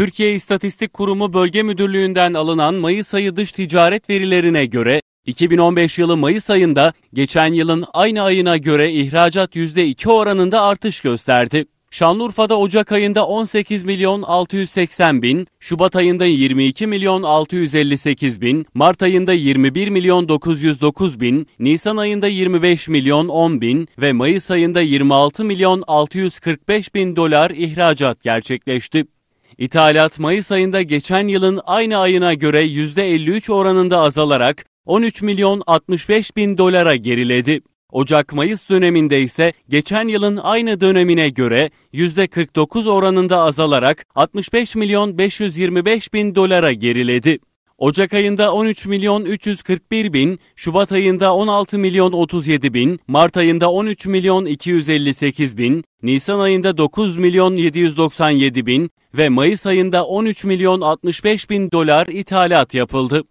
Türkiye İstatistik Kurumu Bölge Müdürlüğü'nden alınan Mayıs ayı dış ticaret verilerine göre 2015 yılı Mayıs ayında geçen yılın aynı ayına göre ihracat %2 oranında artış gösterdi. Şanlıurfa'da Ocak ayında 18 milyon 680 bin, Şubat ayında 22 milyon 658 bin, Mart ayında 21 milyon 909 bin, Nisan ayında 25 milyon 10 bin ve Mayıs ayında 26 milyon 645 bin dolar ihracat gerçekleşti. İthalat Mayıs ayında geçen yılın aynı ayına göre %53 oranında azalarak 13 milyon 65 bin dolara geriledi. Ocak-Mayıs döneminde ise geçen yılın aynı dönemine göre %49 oranında azalarak 65 milyon 525 bin dolara geriledi. Ocak ayında 13 milyon 341 bin, Şubat ayında 16 milyon 37 bin, Mart ayında 13 milyon 258 bin, Nisan ayında 9 milyon 797 bin ve Mayıs ayında 13 milyon 65 bin dolar ithalat yapıldı.